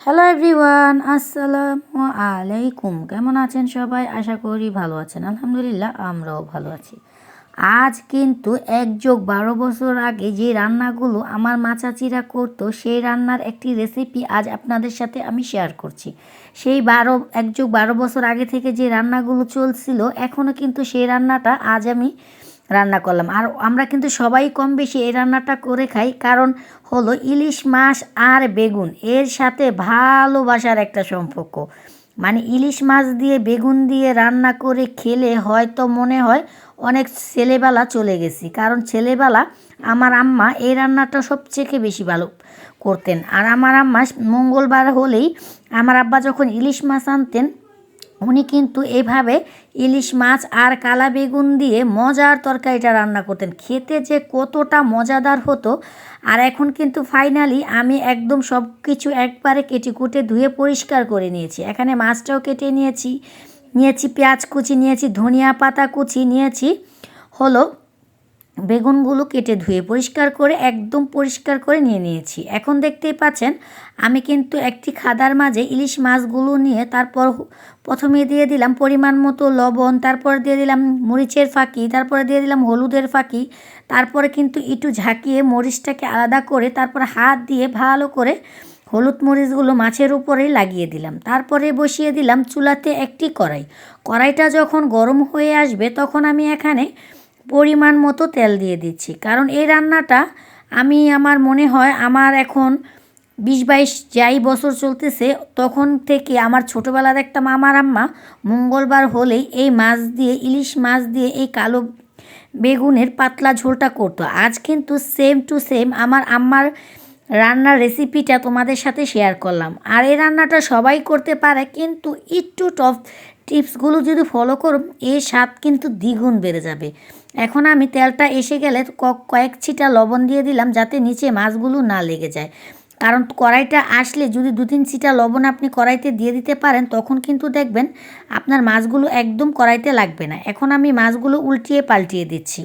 Hello everyone আসসালামু আলাইকুম কেমন আছেন সবাই? আশা করি ভালো আছেন। আলহামদুলিল্লাহ, আমরাও ভালো আছি। আজ কিন্তু এক যোগ, বারো বছর আগে যে রান্নাগুলো আমার মা চাচিরা করতো, সেই রান্নার একটি রেসিপি আজ আপনাদের সাথে আমি শেয়ার করছি। সেই বারো, এক যোগ, বারো বছর আগে থেকে যে রান্নাগুলো চলছিল এখনও কিন্তু সেই রান্নাটা আজ আমি রান্না করলাম। আর আমরা কিন্তু সবাই কম বেশি এই রান্নাটা করে খাই, কারণ হলো ইলিশ মাছ আর বেগুন, এর সাথে ভালোবাসার একটা সম্পর্ক। মানে ইলিশ মাছ দিয়ে বেগুন দিয়ে রান্না করে খেলে হয়তো মনে হয় অনেক ছেলেবেলা চলে গেছি, কারণ ছেলেবেলা আমার আম্মা এই রান্নাটা সবচেয়ে বেশি ভালো করতেন। আর আমার আম্মা মঙ্গলবার হলেই আমার আব্বা যখন ইলিশ মাছ আনতেন উনি কিন্তু এভাবে ইলিশ মাছ আর কালা বেগুন দিয়ে মজার তরকারিটা রান্না করতেন। খেতে যে কতটা মজাদার হতো। আর এখন কিন্তু ফাইনালি আমি একদম সব কিছু একবারে কেটে কুটে ধুয়ে পরিষ্কার করে নিয়েছি। এখানে মাছটাও কেটে নিয়েছি। নিয়েছি পেঁয়াজ কুচি, নিয়েছি ধনিয়া পাতা কুচি, নিয়েছি হলো বেগুনগুলো কেটে ধুয়ে পরিষ্কার করে, একদম পরিষ্কার করে নিয়ে নিয়েছি। এখন দেখতেই পাচ্ছেন, আমি কিন্তু একটি খাদার মাঝে ইলিশ মাছগুলো নিয়ে তারপর প্রথমে দিয়ে দিলাম পরিমাণ মতো লবণ, তারপর দিয়ে দিলাম মরিচের ফাঁকি, তারপরে দিয়ে দিলাম হলুদের ফাঁকি, তারপরে কিন্তু একটু ঝাঁকিয়ে মরিচটাকে আলাদা করে তারপর হাত দিয়ে ভালো করে হলুদ মরিচগুলো মাছের উপরে লাগিয়ে দিলাম। তারপরে বসিয়ে দিলাম চুলাতে একটি কড়াই। কড়াইটা যখন গরম হয়ে আসবে তখন আমি এখানে পরিমাণ মতো তেল দিয়ে দিচ্ছি। কারণ এই রান্নাটা আমি, আমার মনে হয়, আমার এখন বিশ বাইশ যাই বছর চলতেছে, তখন থেকে আমার ছোটোবেলার একটা মামার আম্মা মঙ্গলবার হলেই এই মাছ দিয়ে, ইলিশ মাছ দিয়ে এই কালো বেগুনের পাতলা ঝোলটা করতো। আজ কিন্তু সেম টু সেম আমার আম্মার রান্নার রেসিপিটা তোমাদের সাথে শেয়ার করলাম। আর এই রান্নাটা সবাই করতে পারে, কিন্তু একটু টপ টিপসগুলো যদি ফলো করো এর স্বাদ কিন্তু দ্বিগুণ বেড়ে যাবে। এখন আমি তেলটা এসে গেলে কয়েক ছিটা লবণ দিয়ে দিলাম যাতে নিচে মাছগুলো না লেগে যায়। কারণ কড়াইটা আসলে যদি দু তিন ছিটা লবণ আপনি কড়াইতে দিয়ে দিতে পারেন, তখন কিন্তু দেখবেন আপনার মাছগুলো একদম কড়াইতে লাগবে না। এখন আমি মাছগুলো উল্টিয়ে পাল্টিয়ে দিচ্ছি।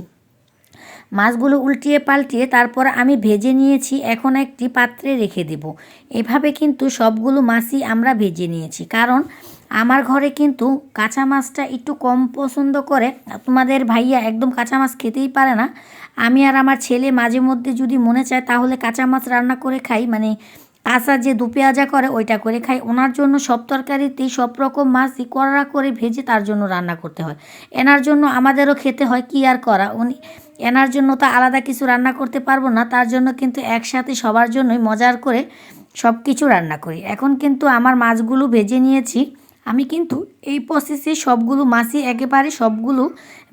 মাছগুলো উল্টিয়ে পাল্টিয়ে তারপর আমি ভেজে নিয়েছি, এখন একটি পাত্রে রেখে দেব। এভাবে কিন্তু সবগুলো মাছই আমরা ভেজে নিয়েছি। কারণ আমার ঘরে কিন্তু কাঁচা মাছটা একটু কম পছন্দ করে। তোমাদের ভাইয়া একদম কাঁচা মাছ খেতেই পারে না। আমি আর আমার ছেলে মাঝে মধ্যে যদি মনে চায় তাহলে কাঁচা মাছ রান্না করে খাই। মানে কাঁচা যে দু পেঁয়াজা করে ওইটা করে খাই। ওনার জন্য সব তরকারিতেই সব রকম মাছই কড়া করে ভেজে তার জন্য রান্না করতে হয়। এনার জন্য আমাদেরও খেতে হয়, কি আর করা? উনি এনার জন্য তো আলাদা কিছু রান্না করতে পারব না। তার জন্য কিন্তু একসাথে সবার জন্যই মজার করে সব কিছু রান্না করি। এখন কিন্তু আমার মাছগুলো ভেজে নিয়েছি। আমি কিন্তু এই প্রসেসে সবগুলো মাছই একেবারে সবগুলো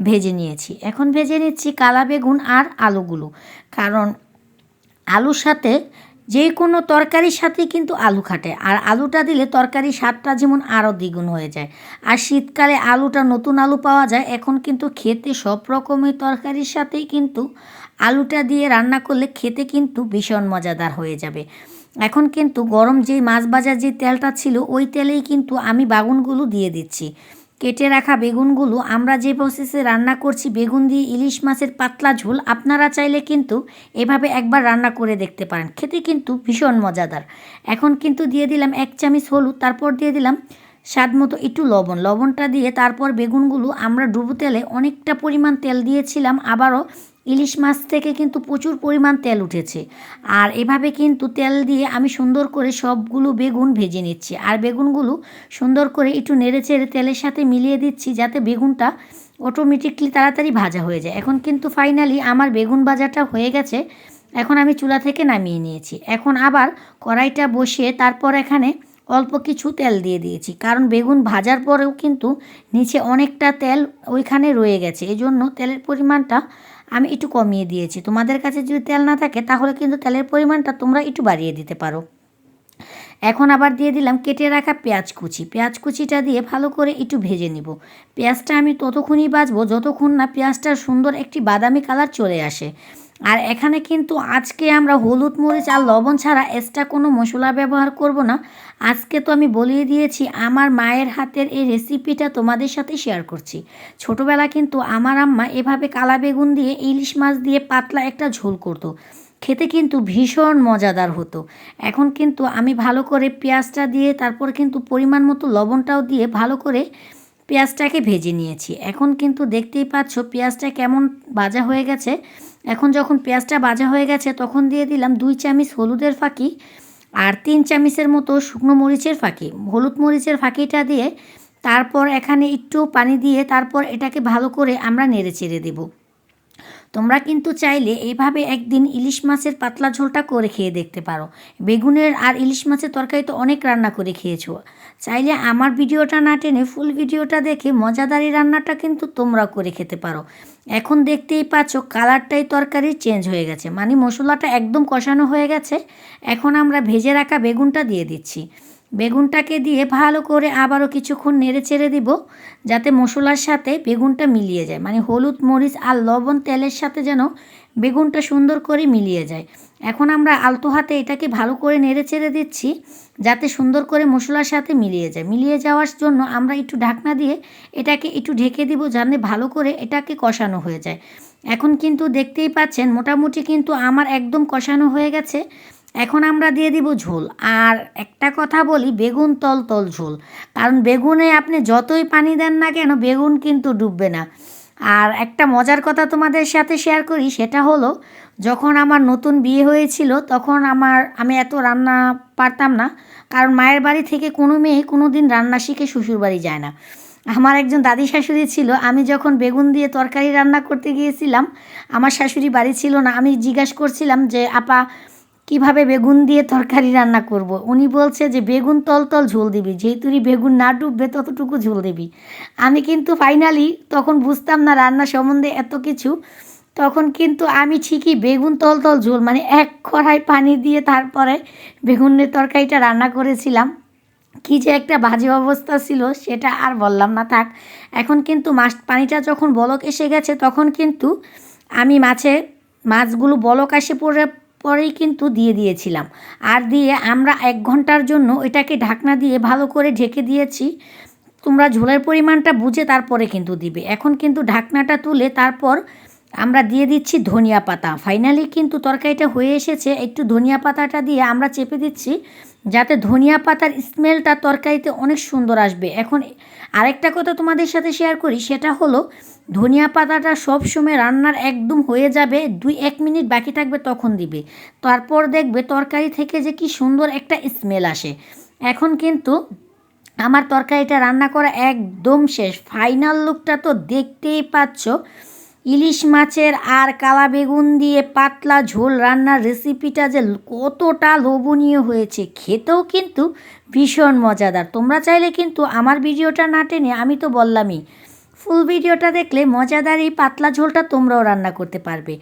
ভেজে নিয়েছি। এখন ভেজে নিচ্ছি কালা বেগুন আর আলুগুলো। কারণ আলুর সাথে যে কোনো তরকারির সাথেই কিন্তু আলু খাটে। আর আলুটা দিলে তরকারির স্বাদটা যেমন আরও দ্বিগুণ হয়ে যায়। আর শীতকালে আলুটা নতুন আলু পাওয়া যায়, এখন কিন্তু খেতে সব রকমের তরকারির সাথেই কিন্তু আলুটা দিয়ে রান্না করলে খেতে কিন্তু ভীষণ মজাদার হয়ে যাবে। এখন কিন্তু গরম যেই মাছ ভাজার যে তেলটা ছিল, ওই তেলেই কিন্তু আমি বাগুনগুলো দিয়ে দিচ্ছি। কেটে রাখা বেগুনগুলো, আমরা যে প্রসেসে রান্না করছি, বেগুন দিয়ে ইলিশ মাছের পাতলা ঝোল, আপনারা চাইলে কিন্তু এভাবে একবার রান্না করে দেখতে পারেন। খেতে কিন্তু ভীষণ মজাদার। এখন কিন্তু দিয়ে দিলাম এক চামচ হলুদ, তারপর দিয়ে দিলাম স্বাদ মতো একটু লবণ। লবণটা দিয়ে তারপর বেগুনগুলো আমরা ডুবো তেলে অনেকটা পরিমাণ তেল দিয়েছিলাম, আবারও ইলিশ মাছ থেকে কিন্তু প্রচুর পরিমাণ তেল উঠেছে। আর এভাবে কিন্তু তেল দিয়ে আমি সুন্দর করে সবগুলো বেগুন ভেজে নিচ্ছি। আর বেগুনগুলো সুন্দর করে একটু নেড়ে চেড়ে তেলের সাথে মিলিয়ে দিচ্ছি যাতে বেগুনটা অটোমেটিকলি তাড়াতাড়ি ভাজা হয়ে যায়। এখন কিন্তু ফাইনালি আমার বেগুন ভাজাটা হয়ে গেছে। এখন আমি চুলা থেকে নামিয়ে নিয়েছি। এখন আবার কড়াইটা বসিয়ে তারপর এখানে অল্প কিছু তেল দিয়ে দিয়েছি। কারণ বেগুন ভাজার পরেও কিন্তু নিচে অনেকটা তেল ওইখানে রয়ে গেছে। এই জন্য তেলের পরিমাণটা আমি একটু কমিয়ে দিয়েছি। তোমাদের কাছে যদি তেল না থাকে, তাহলে কিন্তু তেলের পরিমাণটা তোমরা একটু বাড়িয়ে দিতে পারো। এখন আবার দিয়ে দিলাম কেটে রাখা পেঁয়াজ কুচি। পেঁয়াজ কুচিটা দিয়ে ভালো করে একটু ভেজে নিব। পেঁয়াজটা আমি ততক্ষণই বাজবো, যতক্ষণ না পেঁয়াজটার সুন্দর একটি বাদামি কালার চলে আসে। আর এখানে কিন্তু আজকে আমরা হলুদ মরিচ আর লবণ ছাড়া এক্সট্রা কোনো মশলা ব্যবহার করব না। আজকে তো আমি বলিয়ে দিয়েছি, আমার মায়ের হাতের এই রেসিপিটা তোমাদের সাথে শেয়ার করছি। ছোটোবেলা কিন্তু আমার আম্মা এভাবে কালা বেগুন দিয়ে ইলিশ মাছ দিয়ে পাতলা একটা ঝোল করতো। খেতে কিন্তু ভীষণ মজাদার হতো। এখন কিন্তু আমি ভালো করে পেঁয়াজটা দিয়ে, তারপর কিন্তু পরিমাণ মতো লবণটাও দিয়ে ভালো করে পেঁয়াজটাকে ভেজে নিয়েছি। এখন কিন্তু দেখতেই পাচ্ছ পেঁয়াজটা কেমন ভাজা হয়ে গেছে। এখন যখন পেঁয়াজটা ভাজা হয়ে গেছে, তখন দিয়ে দিলাম দুই চামচ হলুদের ফাঁকি আর তিন চামচের মতো শুকনো মরিচের ফাঁকি। হলুদ মরিচের ফাঁকিটা দিয়ে তারপর এখানে একটু পানি দিয়ে তারপর এটাকে ভালো করে আমরা নেড়ে চেড়ে দেবো। তোমরা কিন্তু চাইলে এইভাবে একদিন ইলিশ মাছের পাতলা ঝোলটা করে খেয়ে দেখতে পারো। বেগুনের আর ইলিশ মাছের তরকারি তো অনেক রান্না করে খেয়েছো। চাইলে আমার ভিডিওটা না টেনে ফুল ভিডিওটা দেখে মজাদারি রান্নাটা কিন্তু তোমরা করে খেতে পারো। এখন দেখতেই পাচ্ছ কালারটাই তরকারির চেঞ্জ হয়ে গেছে। মানে মশলাটা একদম কষানো হয়ে গেছে। এখন আমরা ভেজে রাখা বেগুনটা দিয়ে দিচ্ছি। বেগুনটাকে দিয়ে ভালো করে আবারও কিছুক্ষণ নেড়ে চেড়ে দিব, যাতে মশলার সাথে বেগুনটা মিলিয়ে যায়। মানে হলুদ, মরিচ আর লবণ তেলের সাথে যেন বেগুনটা সুন্দর করে মিলিয়ে যায়। এখন আমরা আলতো হাতে এটাকে ভালো করে নেড়ে চেড়ে দিচ্ছি, যাতে সুন্দর করে মশলার সাথে মিলিয়ে যায়। মিলিয়ে যাওয়ার জন্য আমরা একটু ঢাকনা দিয়ে এটাকে একটু ঢেকে দিব, যাতে ভালো করে এটাকে কষানো হয়ে যায়। এখন কিন্তু দেখতেই পাচ্ছেন, মোটামুটি কিন্তু আমার একদম কষানো হয়ে গেছে। এখন আমরা দিয়ে দিব ঝোল। আর একটা কথা বলি, বেগুন তল তল ঝোল। কারণ বেগুনে আপনি যতই পানি দেন না কেন, বেগুন কিন্তু ডুববে না। আর একটা মজার কথা তোমাদের সাথে শেয়ার করি, সেটা হলো, যখন আমার নতুন বিয়ে হয়েছিল, তখন আমার, আমি এত রান্না পারতাম না। কারণ মায়ের বাড়ি থেকে কোনো মেয়ে কোনো দিন রান্না শিখে শ্বশুর বাড়ি যায় না। আমার একজন দাদি শাশুড়ি ছিল, আমি যখন বেগুন দিয়ে তরকারি রান্না করতে গিয়েছিলাম, আমার শাশুড়ি বাড়ি ছিল না, আমি জিজ্ঞাসা করছিলাম যে, আপা কীভাবে বেগুন দিয়ে তরকারি রান্না করব। উনি বলছে যে, বেগুন তল তল ঝোল দিবি যেহেতুই বেগুন না ডুববে ততটুকু ঝোল দিবি। আমি কিন্তু ফাইনালি তখন বুঝতাম না রান্না সম্বন্ধে এত কিছু। তখন কিন্তু আমি ঠিকই বেগুন তল তল ঝোল মানে এক কড়াই পানি দিয়ে তারপরে বেগুনের তরকারিটা রান্না করেছিলাম। কী যে একটা বাজে অবস্থা ছিল, সেটা আর বললাম না, থাক। এখন কিন্তু মাছ, পানিটা যখন বলক এসে গেছে, তখন কিন্তু আমি মাছে, মাছগুলো বলক আসে পড়ে পরেই কিন্তু দিয়ে দিয়েছিলাম। আর দিয়ে আমরা এক ঘণ্টার জন্য এটাকে ঢাকনা দিয়ে ভালো করে ঢেকে দিয়েছি। তোমরা ঝোলের পরিমাণটা বুঝে তারপরে কিন্তু দিবে। এখন কিন্তু ঢাকনাটা তুলে তারপর আমরা দিয়ে দিচ্ছি ধনিয়া পাতা। ফাইনালি কিন্তু তরকারিটা হয়ে এসেছে। একটু ধনিয়া পাতাটা দিয়ে আমরা চেপে দিচ্ছি। যাতে ধনিয়া পাতার স্মেলটা তরকারিতে অনেক সুন্দর আসবে। এখন আরেকটা কথা তোমাদের সাথে শেয়ার করি, সেটা হলো ধনিয়া পাতাটা সব সময় রান্নার একদম হয়ে যাবে, দুই এক মিনিট বাকি থাকবে তখন দিবে। তারপর দেখবে তরকারি থেকে যে কি সুন্দর একটা স্মেল আসে। এখন কিন্তু আমার তরকারিটা রান্না করা একদম শেষ। ফাইনাল লুকটা তো দেখতেই পাচ্ছ। ইলিশ মাছের আর কালা বেগুন দিয়ে পাতলা ঝোল রান্নার রেসিপিটা যে কতটা লোভনীয় হয়েছে, খেতেও কিন্তু ভীষণ মজাদার। তোমরা চাইলে কিন্তু আমার ভিডিওটা না টেনে আমি তো বললামই, ফুল ভিডিওটা দেখলে মজাদার এই পাতলা ঝোলটা তোমরাও রান্না করতে পারবে।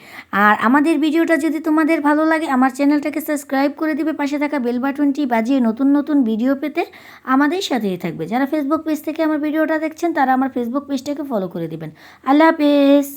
আর আমাদের ভিডিওটা যদি তোমাদের ভালো লাগে, আমার চ্যানেলটাকে সাবস্ক্রাইব করে দিবে, পাশে থাকা বেল বাটনটি বাজিয়ে নতুন নতুন ভিডিও পেতে আমাদের সাথেই থাকবে। যারা ফেসবুক পেজ থেকে আমার ভিডিওটা দেখছেন, তারা আমার ফেসবুক পেজটাকে ফলো করে দিবেন। আল্লাহ হাফেজ!